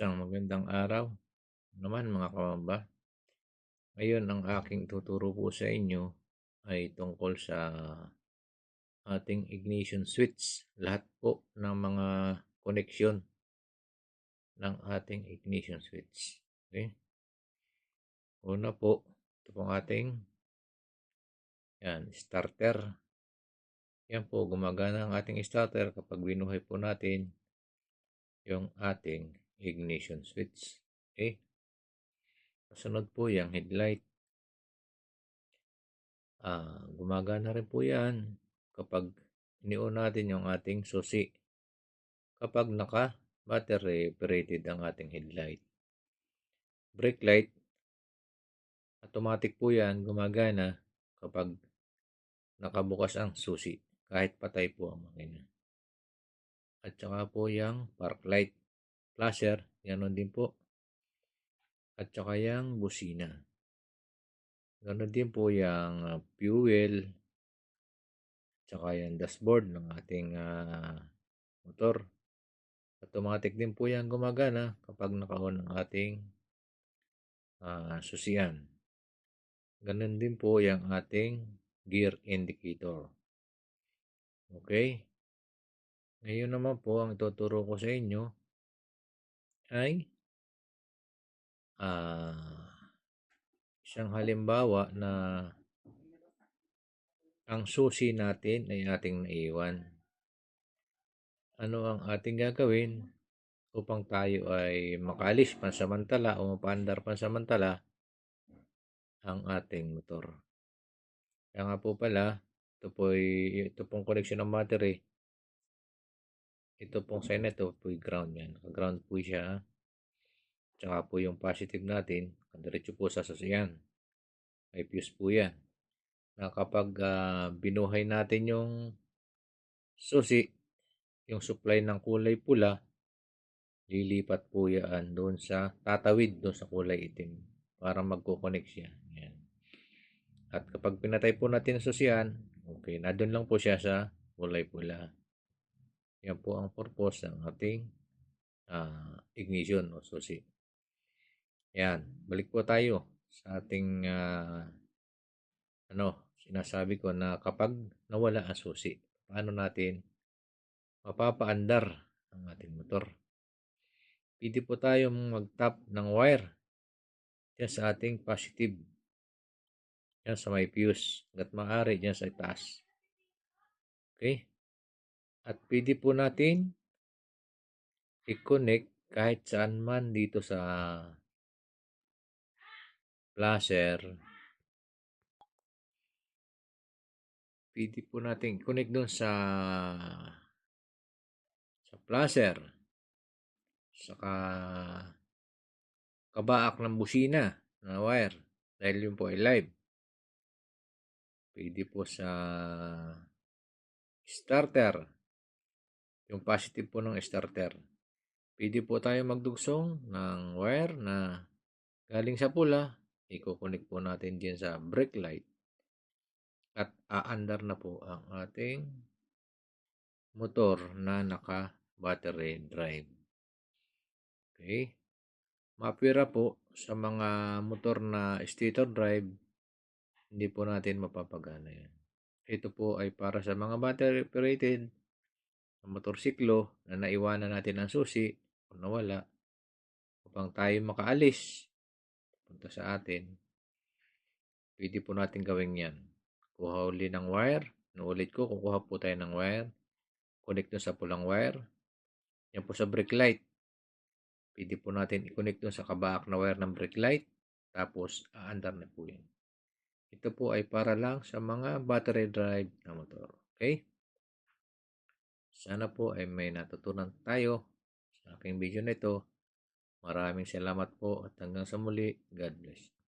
Isang magandang araw naman mga kamamba. Ngayon ang aking tuturo po sa inyo ay tungkol sa ating ignition switch. Lahat po ng mga koneksyon ng ating ignition switch. Okay? Una po, ito pong ating yan, starter. Yan po, gumagana ang ating starter kapag binuhay po natin yung ating ignition switch. Okay? Kasunod po yung headlight. Ah, gumagana rin po yan kapag inion natin yung ating susi. Kapag naka battery operated ang ating headlight. Brake light, automatic po yan gumagana kapag nakabukas ang susi kahit patay po ang makina. At saka po yung park light flasher, ganoon din po. At saka yung busina. Ganoon din po yung uh, fuel, tsaka yung dashboard ng ating uh, motor. Automatic din po yan gumagana kapag naka-on ang ating uh, susian. Ganun din po yung ating gear indicator. Okay? Ngayon naman po ang ituturo ko sa inyo ay uh, isang halimbawa na ang susi natin ay ating naiwan. Ano ang ating gagawin upang tayo ay makalis pansamantala o mapaandar pansamantala ang ating motor. Kaya nga po pala, ito po, ay, ito pong connection ng battery ito pong sign na ito po ground yan. Ground po siya. Tsaka po yung positive natin, diretso po sa sasyan. May fuse po yan. Na kapag uh, binuhay natin yung susi, yung supply ng kulay pula, lilipat po yan doon sa, tatawid doon sa kulay itim para magkoconnect siya. Yan. At kapag pinatay po natin ang susyan, okay, na doon lang po siya sa kulay pula. Yan po ang purpose ng ating uh, ignition o susi. Yan, balik po tayo sa ating uh, ano, sinasabi ko na kapag nawala ang susi, paano natin mapapaandar ang ating motor. Pwede po tayong mag-tap ng wire dyan sa ating positive. Yan sa may fuse. Hanggat maaari dyan sa itaas. Okay? At pwede po natin i-connect kahit saan man dito sa flasher. Pwede po natin i-connect doon sa sa flasher. Saka kabaak ng busina na wire dahil yun po ay live. Pwede po sa starter yung positive po ng starter. Pwede po tayo magdugsong ng wire na galing sa pula. Iko-connect po natin din sa brake light. At aandar na po ang ating motor na naka-battery drive. Okay. Mapira po sa mga motor na stator drive, hindi po natin mapapagana yan. Ito po ay para sa mga battery operated ng motorsiklo na naiwanan natin ang susi o nawala upang tayo makaalis punta sa atin. Pwede po natin gawin yan. Kuha uli ng wire. Nuulit ko kukuha po tayo ng wire. Connect sa pulang wire. Yan po sa brake light. Pwede po natin i-connect sa kabaak na wire ng brake light tapos aandar na po yan. Ito po ay para lang sa mga battery drive na motor okay sana po ay may natutunan tayo sa aking video na ito. Maraming salamat po at hanggang sa muli. God bless.